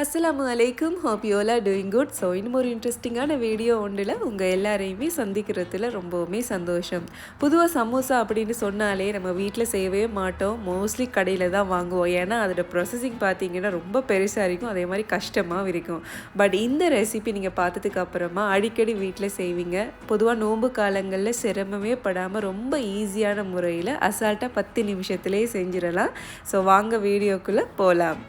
அஸ்ஸலாமு அலைக்கும். Hop doing good so இன்னும் ஒரு இன்ட்ரெஸ்டிங்கான வீடியோ ஒன்றில் உங்கள் எல்லாரையுமே சந்திக்கிறதுல ரொம்பவுமே சந்தோஷம். பொதுவாக சமோசா அப்படின்னு சொன்னாலே நம்ம வீட்டில் செய்யவே மாட்டோம். மோஸ்ட்லி கடையில் தான் வாங்குவோம். ஏன்னா அதோட ப்ரொசஸிங் பார்த்தீங்கன்னா ரொம்ப பெருசாக இருக்கும். அதே மாதிரி கஷ்டமாகவும் இருக்கும். பட் இந்த ரெசிபி நீங்கள் பார்த்ததுக்கு அப்புறமா அடிக்கடி வீட்டில் செய்வீங்க. பொதுவாக நோன்பு காலங்களில் சிரமமே படாமல் ரொம்ப ஈஸியான முறையில் அசால்ட்டாக பத்து நிமிஷத்துலேயே செஞ்சிடலாம் ஸோ வாங்க வீடியோக்குள்ளே போகலாம்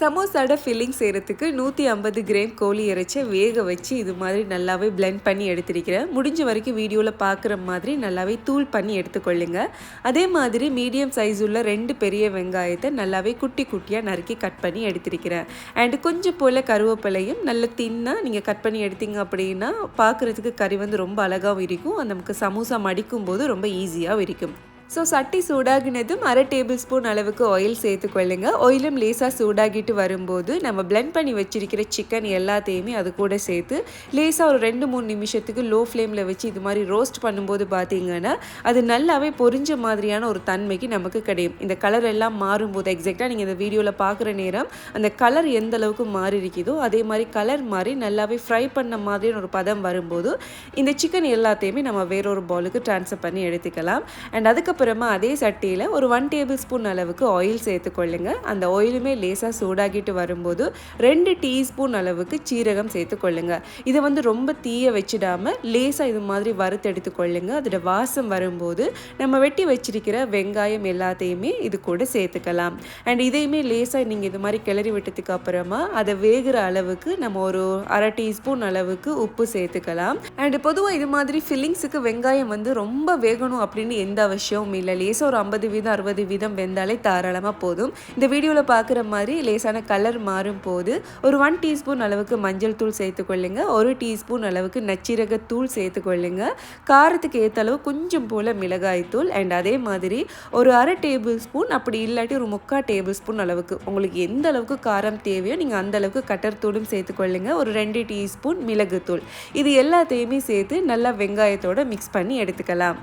சமோசாட ஃபில்லிங் செய்கிறதுக்கு நூற்றி ஐம்பது கிராம் கோழி இறைச்சி வேக வச்சு இது மாதிரி நல்லாவே பிளெண்ட் பண்ணி எடுத்திருக்கிறேன். முடிஞ்ச வரைக்கும் வீடியோவில் பார்க்குற மாதிரி நல்லாவே தூள் பண்ணி எடுத்துக்கொள்ளுங்க. அதே மாதிரி மீடியம் சைஸ் உள்ள ரெண்டு பெரிய வெங்காயத்தை நல்லாவே குட்டி குட்டியாக நறுக்கி கட் பண்ணி எடுத்திருக்கிறேன். அண்டு கொஞ்சம் போல் கருவேப்பிலையும் நல்ல தின்னாக நீங்கள் கட் பண்ணி எடுத்தீங்க அப்படின்னா பார்க்குறதுக்கு கறி வந்து ரொம்ப அழகாகவும் இருக்கும். நமக்கு சமோசா மடிக்கும் போது ரொம்ப ஈஸியாகவும் இருக்கும். ஸோ சட்டி சூடாகினதும் அரை டேபிள் ஸ்பூன் அளவுக்கு ஆயில் சேர்த்துக்கொள்ளுங்க ஆயிலும் லேசாக சூடாகிட்டு வரும்போது நம்ம பிளெண்ட் பண்ணி வச்சிருக்கிற சிக்கன் எல்லாத்தையுமே அது கூட சேர்த்து லேசாக ஒரு ரெண்டு மூணு நிமிஷத்துக்கு லோ ஃப்ளேமில் வச்சு இது மாதிரி ரோஸ்ட் பண்ணும்போது பார்த்தீங்கன்னா அது நல்லாவே பொரிஞ்ச மாதிரியான ஒரு தன்மைக்கு நமக்கு கிடையும். இந்த கலர் எல்லாம் மாறும்போது எக்ஸாக்டாக நீங்கள் இந்த வீடியோவில் பார்க்குற நேரம் அந்த கலர் எந்த அளவுக்கு மாறி இருக்குதோ அதே மாதிரி கலர் மாறி நல்லாவே ஃப்ரை பண்ண மாதிரியான ஒரு பதம் வரும்போது இந்த சிக்கன் எல்லாத்தையுமே நம்ம வேறொரு பவுலுக்கு ட்ரான்ஸ்ஃபர் பண்ணி எடுத்துக்கலாம். அண்ட் அதுக்கு அதுக்கப்புறமா அதே சட்டியில் ஒரு ஒன் டேபிள் ஸ்பூன் அளவுக்கு ஆயில் சேர்த்துக்கொள்ளுங்க அந்த ஆயிலுமே லேசாக சூடாகிட்டு வரும்போது ரெண்டு டீஸ்பூன் அளவுக்கு சீரகம் சேர்த்துக்கொள்ளுங்க இதை வந்து ரொம்ப தீய வச்சிடாமல் லேசாக இது மாதிரி வறுத்தெடுத்து கொள்ளுங்க. அதோட வாசம் வரும்போது நம்ம வெட்டி வச்சிருக்கிற வெங்காயம் எல்லாத்தையுமே இது கூட சேர்த்துக்கலாம். அண்ட் இதையுமே லேசாக நீங்கள் இது மாதிரி கிளறி விட்டதுக்கு அப்புறமா அதை வேகிற அளவுக்கு நம்ம ஒரு அரை டீஸ்பூன் அளவுக்கு உப்பு சேர்த்துக்கலாம். அண்ட் பொதுவாக இது மாதிரி ஃபில்லிங்ஸுக்கு வெங்காயம் வந்து ரொம்ப வேகணும் அப்படின்னு எந்த அவசியம் எதுவும் இல்லை. லேசாக ஒரு ஐம்பது வீதம் அறுபது வீதம் வெந்தாலே தாராளமாக போதும். இந்த வீடியோவில் பார்க்குற மாதிரி லேசான கலர் மாறும் போது ஒரு ஒன் டீஸ்பூன் அளவுக்கு மஞ்சள் தூள் சேர்த்துக்கொள்ளுங்க ஒரு டீஸ்பூன் அளவுக்கு நச்சீரக தூள் சேர்த்துக்கொள்ளுங்க காரத்துக்கு ஏற்ற அளவு கொஞ்சம் போல் மிளகாய் தூள் அண்ட் அதே மாதிரி ஒரு அரை டேபிள் ஸ்பூன் அப்படி இல்லாட்டி ஒரு முக்கால் டேபிள் ஸ்பூன் அளவுக்கு உங்களுக்கு எந்த அளவுக்கு காரம் தேவையோ நீங்கள் அந்த அளவுக்கு கட்டர் தூளும் சேர்த்துக்கொள்ளுங்க ஒரு ரெண்டு டீஸ்பூன் மிளகுத்தூள். இது எல்லாத்தையுமே சேர்த்து நல்லா வெங்காயத்தோடு மிக்ஸ் பண்ணி எடுத்துக்கலாம்.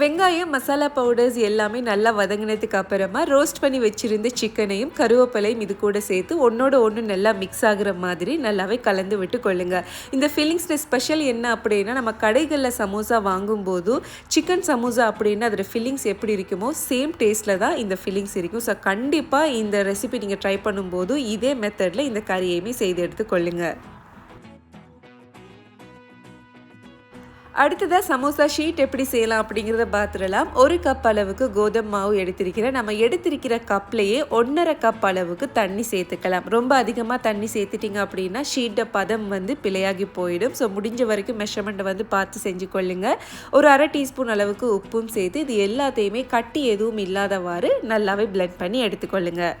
வெங்காயம் மசாலா பவுடர்ஸ் எல்லாமே நல்லா வதங்கினதுக்கு அப்புறமா ரோஸ்ட் பண்ணி வச்சுருந்த சிக்கனையும் கருவேப்பிலையும் இது கூட சேர்த்து ஒன்றோட ஒன்று நல்லா மிக்ஸ் ஆகுற மாதிரி நல்லாவே கலந்து விட்டு கொள்ளுங்க. இந்த ஃபில்லிங்ஸில் ஸ்பெஷல் என்ன அப்படின்னா நம்ம கடைகளில் சமோசா வாங்கும்போது சிக்கன் சமோசா அப்படின்னா அதோட ஃபில்லிங்ஸ் எப்படி இருக்குமோ சேம் டேஸ்ட்டில் தான் இந்த ஃபில்லிங்ஸ் இருக்கும். ஸோ கண்டிப்பாக இந்த ரெசிபி நீங்கள் ட்ரை பண்ணும்போது இதே மெத்தடில் இந்த கறியையுமே செய்து எடுத்து அடுத்ததாக சமோசா ஷீட் எப்படி செய்யலாம் அப்படிங்கிறத பார்த்துடலாம் ஒரு கப் அளவுக்கு கோதுமை மாவு எடுத்திருக்கிறேன். நம்ம எடுத்திருக்கிற கப்லேயே ஒன்றரை கப் அளவுக்கு தண்ணி சேர்த்துக்கலாம். ரொம்ப அதிகமாக தண்ணி சேர்த்துட்டிங்க அப்படின்னா ஷீட்டை பதம் வந்து பிழையாகி போயிடும். ஸோ முடிஞ்ச வரைக்கும் மெஷர்மெண்ட்டை வந்து பார்த்து செஞ்சு கொள்ளுங்க. ஒரு அரை டீஸ்பூன் அளவுக்கு உப்பும் சேர்த்து இது எல்லாத்தையுமே கட்டி எதுவும் இல்லாதவாறு நல்லாவே பிளெண்ட் பண்ணி எடுத்துக்கொள்ளுங்கள்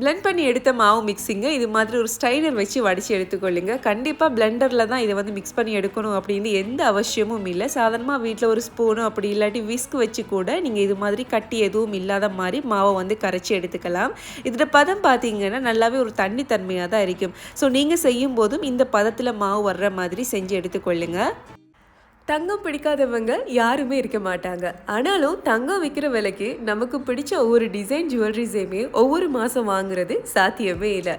பிளெண்ட் பண்ணி எடுத்த மாவு மிக்சிங்க இது மாதிரி ஒரு ஸ்டைனர் வச்சு வடித்து எடுத்துக்கொள்ளுங்க. கண்டிப்பாக பிளெண்டரில் தான் இதை வந்து மிக்ஸ் பண்ணி எடுக்கணும் அப்படின்னு எந்த அவசியமும் இல்லை. சாதாரணமாக வீட்டில் ஒரு ஸ்பூனும் அப்படி இல்லாட்டி விஸ்க் வச்சு கூட நீங்கள் இது மாதிரி கட்டி எதுவும் இல்லாத மாதிரி மாவை வந்து கரைச்சி எடுத்துக்கலாம். இதில் பதம் பார்த்தீங்கன்னா நல்லாவே ஒரு தண்ணி தன்மையாக தான் இருக்கும். ஸோ நீங்கள் செய்யும் போதும் இந்த பதத்தில் மாவு வர்ற மாதிரி செஞ்சு எடுத்துக்கொள்ளுங்க. தங்கம் பிடிக்காதவங்க யாருமே இருக்க மாட்டாங்க. ஆனாலும் தங்கம் விற்கிற விலைக்கு நமக்கு பிடிச்ச ஒவ்வொரு டிசைன் ஜுவல்லரிஸையுமே ஒவ்வொரு மாதம் வாங்குறது சாத்தியமே இல்லை.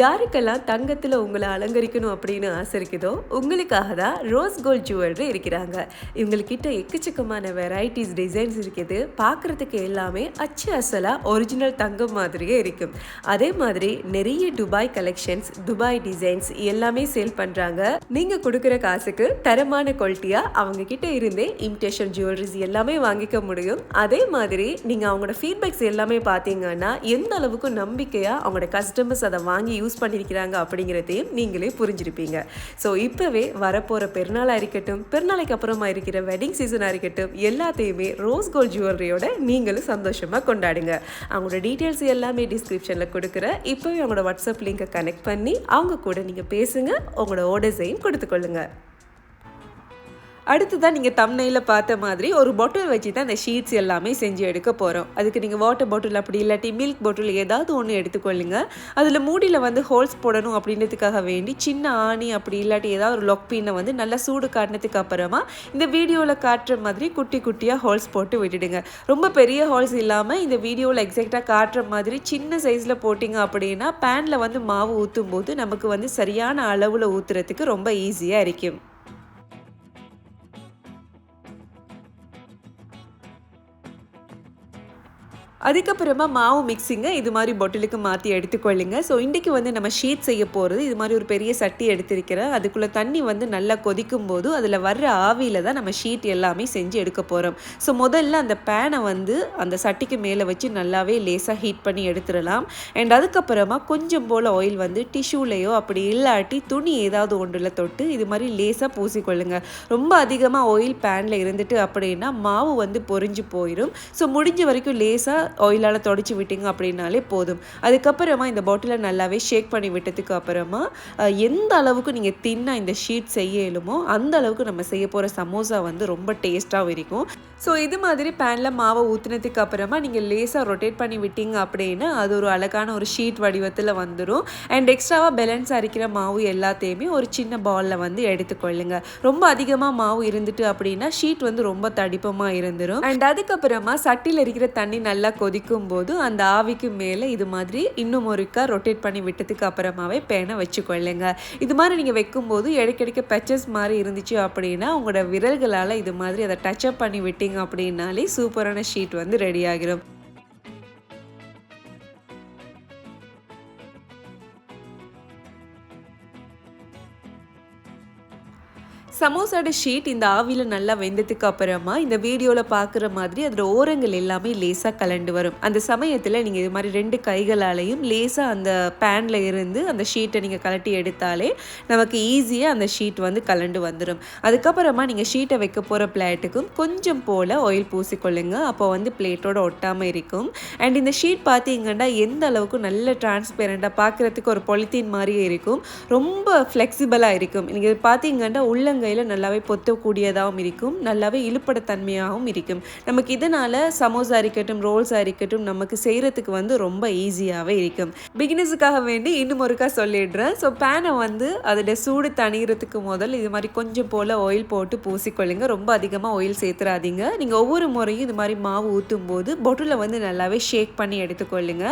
யாருக்கெல்லாம் தங்கத்தில் உங்களை அலங்கரிக்கணும் அப்படின்னு ஆசை இருக்குதோ உங்களுக்காக தான் ரோஸ் கோல்ட் ஜுவல்லரி இருக்கிறாங்க. இவங்கக்கிட்ட எக்கச்சக்கமான வெரைட்டிஸ் டிசைன்ஸ் இருக்குது. பார்க்குறதுக்கு எல்லாமே அச்சு அசலாக ஒரிஜினல் தங்கம் மாதிரியே இருக்கும் அதே மாதிரி நிறைய துபாய் கலெக்ஷன்ஸ் துபாய் டிசைன்ஸ் எல்லாமே சேல் பண்ணுறாங்க நீங்கள் கொடுக்குற காசுக்கு தரமான குவாலிட்டியாக அவங்க கிட்ட இருந்தே இமிட்டேஷன் ஜுவல்லரிஸ் எல்லாமே வாங்கிக்க முடியும். அதே மாதிரி நீங்கள் அவங்களோட ஃபீட்பேக்ஸ் எல்லாமே பார்த்தீங்கன்னா எந்த அளவுக்கு நம்பிக்கையாக அவங்களோட கஸ்டமர்ஸ் அதை வாங்கி யூஸ் பண்ணியிருக்கிறாங்க அப்படிங்கிறதையும் நீங்களே புரிஞ்சிருப்பீங்க. ஸோ இப்போவே வரப்போகிற பெருநாளாக இருக்கட்டும் பெருநாளைக்கு அப்புறமா இருக்கிற வெட்டிங் சீசனாக இருக்கட்டும் எல்லாத்தையுமே ரோஸ் கோல்ட் ஜுவல்லரியோட நீங்களும் சந்தோஷமாக கொண்டாடுங்க. அவங்களோட டீட்டெயில்ஸ் எல்லாமே டிஸ்கிரிப்ஷனில் கொடுக்குறேன். இப்போவே அவங்களோட வாட்ஸ்அப் லிங்கை கனெக்ட் பண்ணி அவங்க கூட நீங்கள் பேசுங்க உங்களோட ஆர்டர்ஸையும் கொடுத்துக்கொள்ளுங்கள் அடுத்ததான் நீங்கள் தம்னையில் பார்த்த மாதிரி ஒரு பாட்டில் வச்சு தான் இந்த ஷீட்ஸ் எல்லாமே செஞ்சு எடுக்க போகிறோம் அதுக்கு நீங்கள் வாட்டர் பாட்டில் அப்படி இல்லாட்டி மில்க் பாட்டில் ஏதாவது ஒன்று எடுத்துக்கொள்ளுங்க. அதில் மூடியில் வந்து ஹோல்ஸ் போடணும் அப்படின்றதுக்காக வேண்டி சின்ன ஆணி அப்படி இல்லாட்டி ஏதாவது ஒரு லொக் பீனை வந்து நல்லா சூடு காட்டினதுக்கு அப்புறமா இந்த வீடியோவில் காட்டுற மாதிரி குட்டி குட்டியாக ஹோல்ஸ் போட்டு விட்டுடுங்க. ரொம்ப பெரிய ஹோல்ஸ் இல்லாமல் இந்த வீடியோவில் எக்ஸாக்டாக காட்டுற மாதிரி சின்ன சைஸில் போட்டிங்க அப்படின்னா பேனில் வந்து மாவு ஊற்றும் போது நமக்கு வந்து சரியான அளவில் ஊற்றுறதுக்கு ரொம்ப ஈஸியாக இருக்கும். அதுக்கப்புறமா மாவு மிக்சிங்க இது மாதிரி பொட்டிலுக்கு மாற்றி எடுத்துக்கொள்ளுங்க. ஸோ இன்றைக்கி வந்து நம்ம ஷீட் செய்ய போகிறது இது மாதிரி ஒரு பெரிய சட்டி எடுத்திருக்கிறேன். அதுக்குள்ளே தண்ணி வந்து நல்லா கொதிக்கும் போது அதில் வர்ற ஆவியில் தான் நம்ம ஷீட் எல்லாமே செஞ்சு எடுக்க போகிறோம் ஸோ முதல்ல அந்த பேனை வந்து அந்த சட்டிக்கு மேலே வச்சு நல்லாவே லேசாக ஹீட் பண்ணி எடுத்துடலாம். அண்ட் அதுக்கப்புறமா கொஞ்சம் போல் ஆயில் வந்து டிஷ்யூலையோ அப்படி இல்லாட்டி துணி ஏதாவது ஒன்றில் தொட்டு இது மாதிரி லேசாக பூசிக்கொள்ளுங்க. ரொம்ப அதிகமாக ஆயில் பேனில் இருந்துட்டு அப்படின்னா மாவு வந்து பொறிஞ்சு போயிடும் ஸோ முடிஞ்ச வரைக்கும் லேசாக ஆயிலால் தொடச்சி விட்டீங்க அப்படின்னாலே போதும். அதுக்கப்புறமா இந்த பாட்டிலை நல்லாவே ஷேக் பண்ணி விட்டதுக்கு அப்புறமா எந்த அளவுக்கு நீங்கள் தின்னாக இந்த ஷீட் செய்ய இயலுமோ அந்த அளவுக்கு நம்ம செய்ய போகிற சமோசா வந்து ரொம்ப டேஸ்ட்டாகவும் இருக்கும். ஸோ இது மாதிரி பேனில் மாவை ஊற்றினதுக்கு அப்புறமா நீங்கள் லேசாக ரொட்டேட் பண்ணி விட்டீங்க அப்படின்னா அது ஒரு அழகான ஒரு ஷீட் வடிவத்தில் வந்துடும் அண்ட் எக்ஸ்ட்ராவாக பேலன்ஸ் அரைக்கிற மாவு எல்லாத்தையுமே ஒரு சின்ன பாலில் வந்து எடுத்துக்கொள்ளுங்க ரொம்ப அதிகமாக மாவு இருந்துட்டு அப்படின்னா ஷீட் வந்து ரொம்ப தடிப்பமாக இருந்துடும் அண்ட் அதுக்கப்புறமா சட்டியில் இருக்கிற தண்ணி நல்லா கொதிக்கும் போது அந்த ஆவிக்கு மேலே இது மாதிரி இன்னும் ஒருக்கா ரொட்டேட் பண்ணி விட்டதுக்கு அப்புறமாவே பேனை வச்சுக்கொள்ளுங்க. இது மாதிரி நீங்கள் வைக்கும்போது இடைக்கிடைக்க பெச்சஸ் மாதிரி இருந்துச்சு அப்படின்னா உங்களோட விரல்களால் இது மாதிரி அதை டச்சப் பண்ணி விட்டீங்க அப்படின்னாலே சூப்பரான ஷீட் வந்து ரெடி ஆகிடும் சமோசாட ஷீட் இந்த ஆவியில் நல்லா வெந்ததுக்கு அப்புறமா இந்த வீடியோவில் பார்க்குற மாதிரி அதில் ஓரங்கள் எல்லாமே லேசாக கலண்டு வரும். அந்த சமயத்தில் நீங்கள் இது மாதிரி ரெண்டு கைகளாலையும் லேசாக அந்த பேனில் இருந்து அந்த ஷீட்டை நீங்கள் கலட்டி எடுத்தாலே நமக்கு ஈஸியாக அந்த ஷீட் வந்து கலண்டு வந்துடும் அதுக்கப்புறமா நீங்கள் ஷீட்டை வைக்க போகிற பிளேட்டுக்கும் கொஞ்சம் போல் ஆயில் பூசிக்கொள்ளுங்க. அப்போ வந்து பிளேட்டோட ஒட்டாமல் இருக்கும். அண்ட் இந்த ஷீட் பார்த்தீங்கன்னா எந்த அளவுக்கு நல்ல டிரான்ஸ்பேரண்ட்டாக பார்க்குறதுக்கு ஒரு பொலித்தீன் மாதிரியே இருக்கும். ரொம்ப ஃப்ளெக்சிபிளாக இருக்கும். நீங்கள் பார்த்தீங்கன்னா உள்ளங்கை உள்ளங்கையில் நல்லாவே பொத்தக்கூடியதாகவும் இருக்கும். நல்லாவே இழுப்படத்தன்மையாகவும் இருக்கும். நமக்கு இதனால் சமோசா இருக்கட்டும் ரோல்ஸாக இருக்கட்டும் நமக்கு செய்கிறதுக்கு வந்து ரொம்ப ஈஸியாகவே இருக்கும். பிகினர்ஸுக்காக வேண்டி இன்னும் ஒருக்கா சொல்லிடுறேன். ஸோ பேனை வந்து அதோட சூடு தணிகிறதுக்கு முதல் இது மாதிரி கொஞ்சம் போல் ஆயில் போட்டு பூசிக்கொள்ளுங்க. ரொம்ப அதிகமாக ஆயில் சேர்த்துறாதீங்க. நீங்கள் ஒவ்வொரு முறையும் இது மாதிரி மாவு ஊற்றும் போது பொட்டில் வந்து நல்லாவே ஷேக் பண்ணி எடுத்துக்கொள்ளுங்க.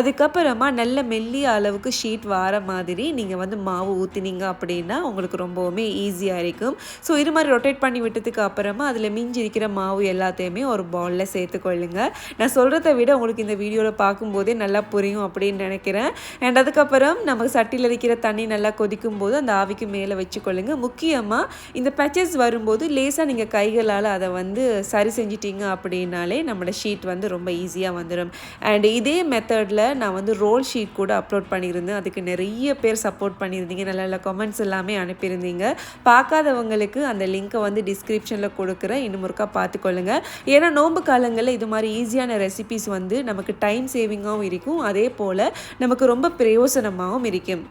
அதுக்கப்புறமா நல்ல மெல்லிய அளவுக்கு ஷீட் வர மாதிரி நீங்கள் வந்து மாவு ஊற்றினீங்க அப்படின்னா உங்களுக்கு ரொம்பவுமே ஈஸியாக இருக்கும். ஸோ இது மாதிரி ரொட்டேட் பண்ணி விட்டதுக்கு அப்புறமா அதில் மிஞ்சி இருக்கிற மாவு எல்லாத்தையுமே ஒரு பவுலில் சேர்த்துக்கொள்ளுங்க நான் சொல்கிறத விட உங்களுக்கு இந்த வீடியோவில் பார்க்கும்போதே நல்லா புரியும் அப்படின்னு நினைக்கிறேன். அண்ட் அதுக்கப்புறம் நமக்கு சட்டியில் இருக்கிற தண்ணி நல்லா கொதிக்கும் போது அந்த ஆவிக்கு மேலே வச்சுக்கொள்ளுங்க முக்கியமாக இந்த பச்சஸ் வரும்போது லேசாக நீங்கள் கைகளால் அதை வந்து சரி செஞ்சிட்டீங்க அப்படின்னாலே நம்மளோட ஷீட் வந்து ரொம்ப ஈஸியாக வந்துடும் அண்ட் இதே மெத்தடில் நான் வந்து ரோல் ஷீட் கூட அப்லோட் பண்ணியிருந்தேன். அதுக்கு நிறைய பேர் சப்போர்ட் பண்ணியிருந்தீங்க. நல்ல நல்ல கமெண்ட்ஸ் எல்லாமே அனுப்பியிருந்தீங்க. பார்க்காத தெரியாதவங்களுக்கு அந்த லிங்க்கை வந்து டிஸ்கிரிப்ஷனில் கொடுக்குறேன். இன்னும் ஒருக்கா பார்த்துக்கொள்ளுங்க. ஏன்னா நோன்பு காலங்களில் இது மாதிரி ஈஸியான ரெசிபிஸ் வந்து நமக்கு டைம் சேவிங்காகவும் இருக்கும். அதே போல் நமக்கு ரொம்ப பிரயோசனமாகவும் இருக்கும்.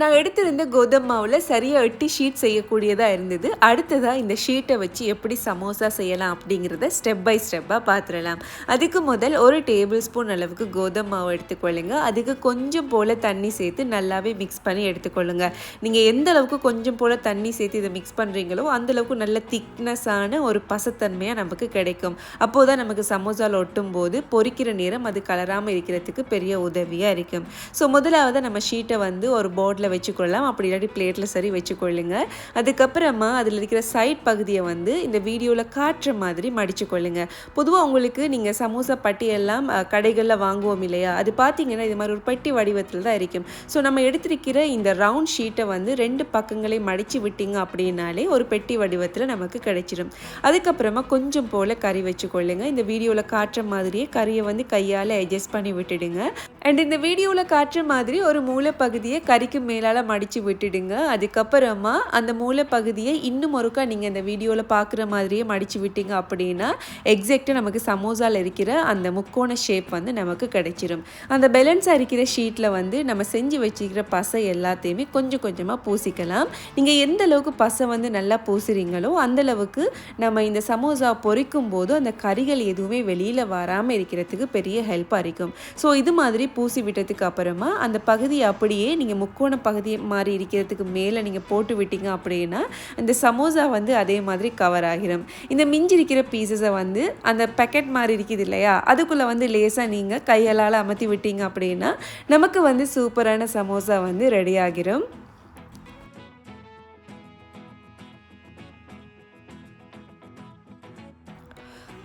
நான் எடுத்திருந்த கோதுமை மாவில் சரியாக எட்டி ஷீட் செய்யக்கூடியதாக இருந்தது. அடுத்ததாக இந்த ஷீட்டை வச்சு எப்படி சமோசா செய்யலாம் அப்படிங்கிறத ஸ்டெப் பை ஸ்டெப்பாக பார்த்துடலாம் அதுக்கு முதல் ஒரு டேபிள் ஸ்பூன் அளவுக்கு கோதுமை மாவு எடுத்துக்கொள்ளுங்க. அதுக்கு கொஞ்சம் போல் தண்ணி சேர்த்து நல்லாவே மிக்ஸ் பண்ணி எடுத்துக்கொள்ளுங்க. நீங்கள் எந்த அளவுக்கு கொஞ்சம் போல் தண்ணி சேர்த்து இதை மிக்ஸ் பண்ணுறீங்களோ அந்த அளவுக்கு நல்ல திக்னஸான ஒரு பசத்தன்மையாக நமக்கு கிடைக்கும். அப்போது தான் நமக்கு சமோசாவில் ஒட்டும் போது பொறிக்கிற நேரம் அது கலராமல் இருக்கிறதுக்கு பெரிய உதவியாக இருக்கும். ஸோ முதலாவது நம்ம ஷீட்டை வந்து ஒரு போர்டில் வச்சுக்கொள்ளலாம். அப்படி இல்லாட்டி பிளேட்டில் சரி வச்சுக்கொள்ளுங்க. அதுக்கப்புறமா அதில் இருக்கிற சைட் பகுதியை வந்து இந்த வீடியோவில் காட்டுற மாதிரி மடிச்சுக்கொள்ளுங்க. பொதுவாக உங்களுக்கு நீங்கள் சமோசா பட்டி எல்லாம் கடைகளில் வாங்குவோம் இல்லையா? அது பார்த்தீங்கன்னா இது மாதிரி ஒரு பெட்டி வடிவத்தில் தான் இருக்கும். ஸோ நம்ம எடுத்திருக்கிற இந்த ரவுண்ட் ஷீட்டை வந்து ரெண்டு பக்கங்களை மடித்து விட்டீங்க அப்படின்னாலே ஒரு பெட்டி வடிவத்தில் நமக்கு கிடைச்சிடும் அதுக்கப்புறமா கொஞ்சம் போல் கறி வச்சுக்கொள்ளுங்க. இந்த வீடியோவில் காட்டுற மாதிரியே கறியை வந்து கையால் அட்ஜஸ்ட் பண்ணி விட்டுடுங்க. அண்ட் இந்த வீடியோவில் காட்டுற மாதிரி ஒரு மூளை பகுதியை கறிக்கு மேலே மேலால் மடித்து விட்டுடுங்க. அதுக்கப்புறமா அந்த மூளை பகுதியை இன்னும் ஒருக்கா நீங்கள் இந்த வீடியோவில் பார்க்குற மாதிரியே மடித்து விட்டீங்க அப்படின்னா எக்ஸாக்டாக நமக்கு சமோசாவில் இருக்கிற அந்த முக்கோண ஷேப் வந்து நமக்கு கிடைச்சிரும். அந்த பேலன்ஸாக இருக்கிற ஷீட்டில் வந்து நம்ம செஞ்சு வச்சுக்கிற பசை எல்லாத்தையுமே கொஞ்சம் கொஞ்சமாக பூசிக்கலாம். நீங்கள் எந்த அளவுக்கு பசை வந்து நல்லா பூசுறீங்களோ அந்த அளவுக்கு நம்ம இந்த சமோசா பொரிக்கும் போது அந்த கறிகள் எதுவுமே வெளியில் வராமல் இருக்கிறதுக்கு பெரிய ஹெல்ப்பாக இருக்கும். ஸோ இது மாதிரி பூசி விட்டதுக்கு அப்புறமா அந்த பகுதி அப்படியே நீங்கள் முக்கோண பகுதி மாதிரி இருக்கிறதுக்கு மேலே நீங்கள் போட்டு விட்டீங்க அப்படின்னா அந்த சமோசா வந்து அதே மாதிரி கவர் ஆகிரும். இந்த மிஞ்சி இருக்கிற பீசஸை வந்து அந்த பேக்கெட் மாதிரி இருக்குது இல்லையா? அதுக்குள்ளே வந்து லேசாக நீங்கள் கையலால் அமர்த்தி விட்டீங்க அப்படின்னா நமக்கு வந்து சூப்பரான சமோசா வந்து ரெடி ஆகிரும்.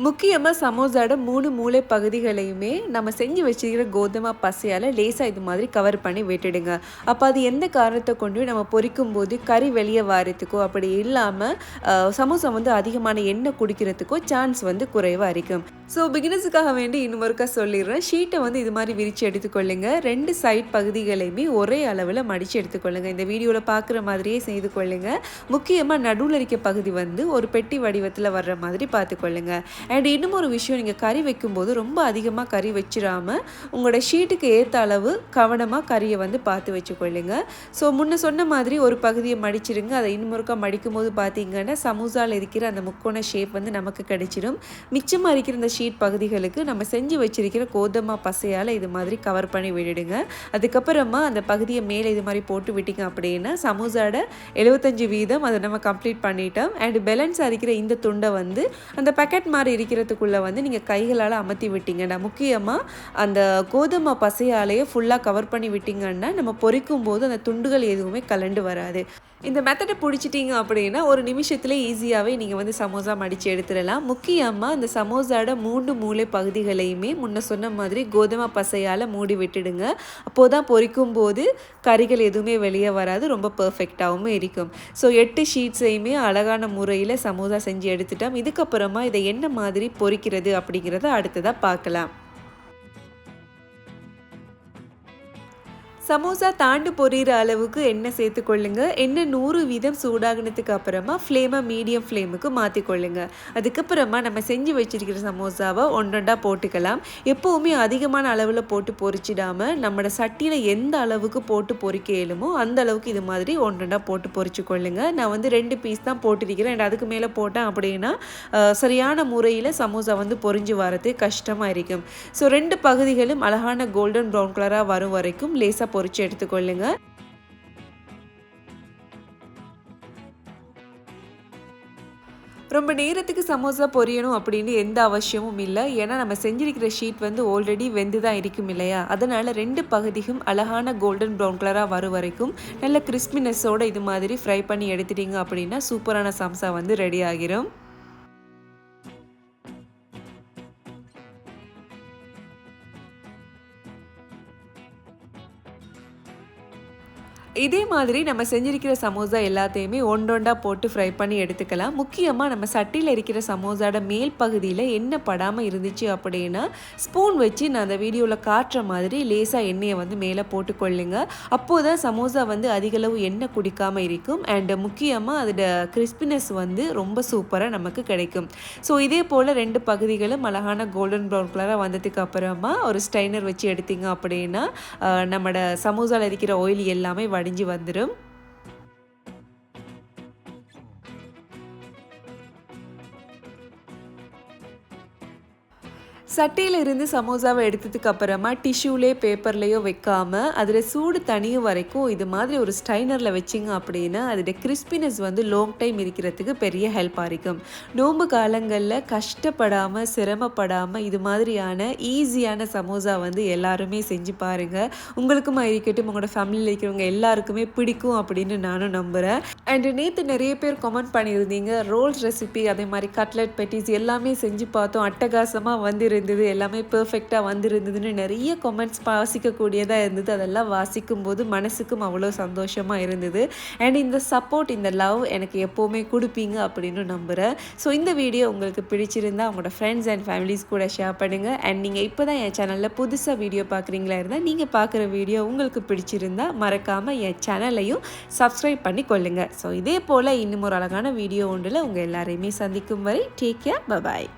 முக்கியமாக சமோசாவோட மூணு மூளை பகுதிகளையுமே நம்ம செஞ்சு வச்சுக்கிற கோதுமை பசையால் லேசாக இது மாதிரி கவர் பண்ணி விட்டுடுங்க. அப்போ அது எந்த காரணத்தை கொண்டு நம்ம பொறிக்கும் போது கறி வெளியே வாரத்துக்கோ அப்படி இல்லாமல் சமோசா வந்து அதிகமான எண்ணெய் குடிக்கிறதுக்கோ சான்ஸ் வந்து குறைவாக இருக்கும். ஸோ பிகினர்ஸுக்காக வேண்டி இன்னும் ஒருக்கா சொல்லிடுறேன். ஷீட்டை வந்து இது மாதிரி விரித்து எடுத்துக்கொள்ளுங்க. ரெண்டு சைட் பகுதிகளையுமே ஒரே அளவில் மடித்து எடுத்துக்கொள்ளுங்க. இந்த வீடியோவில் பார்க்குற மாதிரியே செய்து கொள்ளுங்க. முக்கியமாக நடுவில் இருக்க பகுதி வந்து ஒரு பெட்டி வடிவத்தில் வர்ற மாதிரி பார்த்துக்கொள்ளுங்க. அண்ட் இன்னும் ஒரு விஷயம் நீங்கள் கறி வைக்கும்போது ரொம்ப அதிகமாக கறி வச்சிடாமல் உங்களோட ஷீட்டுக்கு ஏற்ற அளவு கவனமாக கறியை வந்து பார்த்து வச்சுக்கொள்ளுங்க. ஸோ முன்ன சொன்ன மாதிரி ஒரு பகுதியை மடிச்சிருங்க. அதை இன்னும் மடிக்கும் போது பார்த்தீங்கன்னா சமோசாவில் இருக்கிற அந்த முக்கோண ஷேப் வந்து நமக்கு கிடைச்சிடும் மிச்சமாக இருக்கிற இந்த ஷீட் பகுதிகளுக்கு நம்ம செஞ்சு வச்சிருக்கிற கோதமா பசையால் இது மாதிரி கவர் பண்ணி விட்டுடுங்க. அதுக்கப்புறமா அந்த பகுதியை மேலே இது மாதிரி போட்டு விட்டீங்க அப்படின்னா சமோசாவோட எழுபத்தஞ்சு வீதம் அதை நம்ம கம்ப்ளீட் பண்ணிட்டோம். அண்ட் பேலன்ஸ் அரிக்கிற இந்த துண்டை வந்து அந்த பேக்கெட் மாதிரி இருக்கிறதுக்குள்ளே வந்து நீங்கள் கைகளால் அமர்த்தி விட்டீங்கன்னா முக்கியமாக அந்த கோதுமை பசையாலேயே ஃபுல்லாக கவர் பண்ணி விட்டீங்கன்னா நம்ம பொறிக்கும் போது அந்த துண்டுகள் எதுவுமே கலண்டு வராது. இந்த மெத்தடை பிடிச்சிட்டிங்க அப்படின்னா ஒரு நிமிஷத்தில் ஈஸியாகவே நீங்கள் வந்து சமோசா மடித்து எடுத்துடலாம். முக்கியமாக அந்த சமோசாவோட மூன்று மூளை பகுதிகளையுமே முன்ன சொன்ன மாதிரி கோதுமை பசையால் மூடி விட்டுடுங்க. அப்போ தான் பொறிக்கும் போது கறிகள் எதுவுமே வெளியே வராது ரொம்ப பர்ஃபெக்டாகவும் இருக்கும். ஸோ எட்டு ஷீட்ஸையுமே அழகான முறையில் சமோசா செஞ்சு எடுத்துட்டோம். இதுக்கப்புறமா இதை என்ன மாதிரி பொறிக்கிறது அப்படிங்கிறத அடுத்ததாக பார்க்கலாம். சமோசா தாண்டு பொரியிற அளவுக்கு எண்ணெய் சேர்த்துக்கொள்ளுங்க. எண்ணெய் நூறு வீதம் சூடாகினதுக்கு அப்புறமா ஃப்ளேமை மீடியம் ஃப்ளேமுக்கு மாற்றிக்கொள்ளுங்க அதுக்கப்புறமா நம்ம செஞ்சு வச்சிருக்கிற சமோசாவை ஒன்றொண்டா போட்டுக்கலாம். எப்போவுமே அதிகமான அளவில் போட்டு பொறிச்சிடாமல் நம்மளோட சட்டியில் எந்த அளவுக்கு போட்டு பொறிக்க இயலுமோ அந்த அளவுக்கு இது மாதிரி ஒன்றொண்டா போட்டு பொறிச்சு கொள்ளுங்க நான் வந்து ரெண்டு பீஸ் தான் போட்டிருக்கிறேன். அதுக்கு மேலே போட்டேன் அப்படின்னா சரியான முறையில் சமோசா வந்து பொரிஞ்சு வரது கஷ்டமாக இருக்கும். ஸோ ரெண்டு பகுதிகளும் அழகான கோல்டன் ப்ரௌன் கலராக வரும் வரைக்கும் லேசாக பொரிச்சு எடுத்துக்கொள்ளுங்க. ரொம்ப நேரத்துக்கு சமோசா பொரியணும் அப்படின்னு எந்த அவசியமும் இல்லை. ஏன்னா நம்ம செஞ்சிருக்கிற ஷீட் வந்து ஆல்ரெடி வெந்து தான் இருக்கும் இல்லையா? அதனால் ரெண்டு பகுதியும் அழகான கோல்டன் ப்ரௌன் கலராக வரும் வரைக்கும் நல்ல கிறிஸ்பினஸோடு இது மாதிரி ஃப்ரை பண்ணி எடுத்துட்டீங்க அப்படின்னா சூப்பரான சம்சா வந்து ரெடி ஆகிரும். இதே மாதிரி நம்ம செஞ்சிருக்கிற சமோசா எல்லாத்தையுமே ஒன்றொண்டா போட்டு ஃப்ரை பண்ணி எடுத்துக்கலாம். முக்கியமாக நம்ம சட்டியில் இருக்கிற சமோசாவோட மேல் பகுதியில் என்ன படாமல் இருந்துச்சு அப்படின்னா ஸ்பூன் வச்சு நான் அந்த வீடியோவில் காட்டுற மாதிரி லேசாக எண்ணெயை வந்து மேலே போட்டுக்கொள்ளுங்க. அப்போது தான் சமோசா வந்து அதிகளவு எண்ணெய் குடிக்காமல் இருக்கும். அண்டு முக்கியமாக அதோட கிறிஸ்பினஸ் வந்து ரொம்ப சூப்பராக நமக்கு கிடைக்கும். ஸோ இதே போல் ரெண்டு பகுதிகளும் அழகான கோல்டன் ப்ரௌன் கலராக வந்ததுக்கு அப்புறமா ஒரு ஸ்டைனர் வச்சு எடுத்தீங்க அப்படின்னா நம்மளோட சமோசாவில் இருக்கிற ஆயில் எல்லாமே படிஞ்சு வந்துடும் சட்டியில இருந்து சமோசாவை எடுத்ததுக்கு அப்புறமா டிஷ்யூலேயோ பேப்பர்லேயோ வைக்காமல் அதில் சூடு தனியும் வரைக்கும் இது மாதிரி ஒரு ஸ்டைனரில் வச்சிங்க அப்படின்னா அதோடய கிறிஸ்பினஸ் வந்து லாங் டைம் இருக்கிறதுக்கு பெரிய ஹெல்ப்பாக இருக்கும். நோம்பு காலங்களில் கஷ்டப்படாமல் சிரமப்படாமல் இது மாதிரியான ஈஸியான சமோசா வந்து எல்லாருமே செஞ்சு பாருங்கள் உங்களுக்குமா இருக்கட்டும் உங்களோட ஃபேமிலியில் இருக்கிறவங்க எல்லாருக்குமே பிடிக்கும் அப்படின்னு நானும் நம்புகிறேன் அண்ட் நேற்று நிறைய பேர் கமெண்ட் பண்ணியிருந்தீங்க ரோல்ஸ் ரெசிபி அதே மாதிரி கட்லெட் பெட்டிஸ் எல்லாமே செஞ்சு பார்த்தோம் அட்டகாசமாக வந்துருந்து இருந்தது எல்லாமே பெர்ஃபெக்டாக வந்திருந்ததுன்னு நிறைய கமெண்ட்ஸ் வாசிக்கக்கூடியதாக இருந்தது. அதெல்லாம் வாசிக்கும் போது மனசுக்கும் அவ்வளோ சந்தோஷமாக இருந்தது. அண்ட் இந்த சப்போர்ட் இந்த லவ் எனக்கு எப்போவுமே கொடுப்பீங்க அப்படின்னு நம்புகிறேன் ஸோ இந்த வீடியோ உங்களுக்கு பிடிச்சிருந்தா உங்களோட ஃப்ரெண்ட்ஸ் அண்ட் ஃபேமிலிஸ் கூட ஷேர் பண்ணுங்கள் அண்ட் நீங்கள் இப்போ தான் என் சேனலில் புதுசாக வீடியோ பார்க்குறீங்களா இருந்தால் நீங்கள் பார்க்குற வீடியோ உங்களுக்கு பிடிச்சிருந்தா மறக்காமல் என் சேனலையும் சப்ஸ்கிரைப் பண்ணி கொள்ளுங்கள் ஸோ இதே போல் இன்னும் ஒரு அழகான வீடியோ ஒன்றில் உங்கள் எல்லாரையுமே சந்திக்கும் வரை டேக் கேர் பபாய்